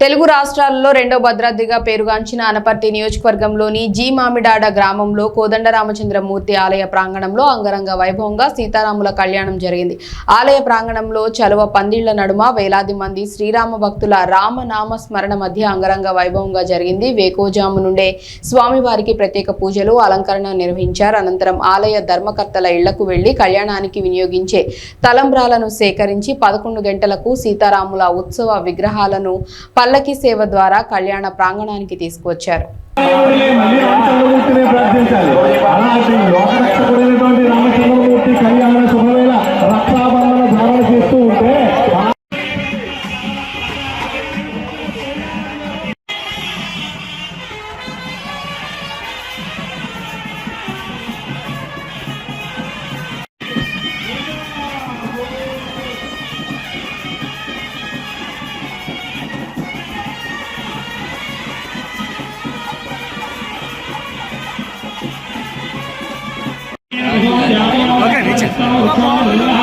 తెలుగు రాష్ట్రాలలో రెండో భద్రాద్రిగా పేరుగాంచిన అనపర్తి నియోజకవర్గంలోని జీ మామిడాడ గ్రామంలో కోదండరామచంద్రమూర్తి ఆలయ ప్రాంగణంలో అంగరంగ వైభవంగా సీతారాముల కళ్యాణం జరిగింది. ఆలయ ప్రాంగణంలో చలువ పందిళ్ళ నడుమ వేలాది మంది శ్రీరామ భక్తుల రామనామ స్మరణ మధ్య అంగరంగ వైభవంగా జరిగింది. వేకోజాము నుండే స్వామివారికి ప్రత్యేక పూజలు అలంకరణ నిర్వహించారు. అనంతరం ఆలయ ధర్మకర్తల ఇళ్ళకు వెళ్ళి కళ్యాణానికి వినియోగించే తలంబ్రాలను సేకరించి పదకొండు గంటలకు సీతారాముల ఉత్సవ విగ్రహాలను పల్లకి సేవ ద్వారా కళ్యాణ ప్రాంగణానికి తీసుకువచ్చారు. Okay.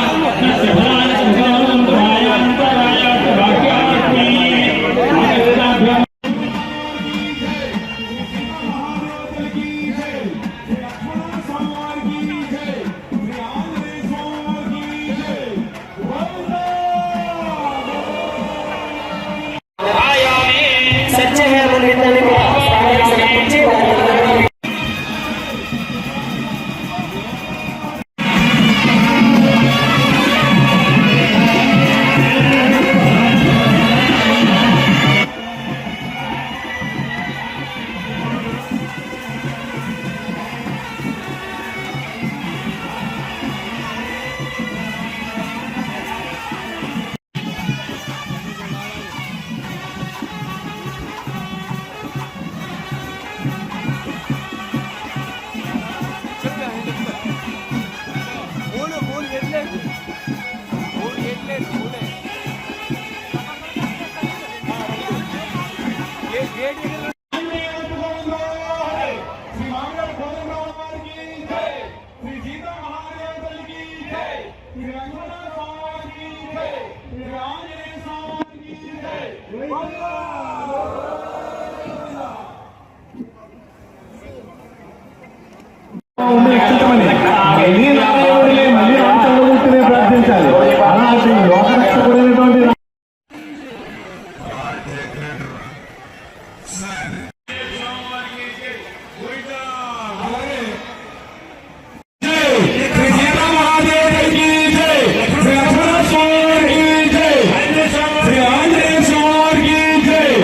Oh, my God.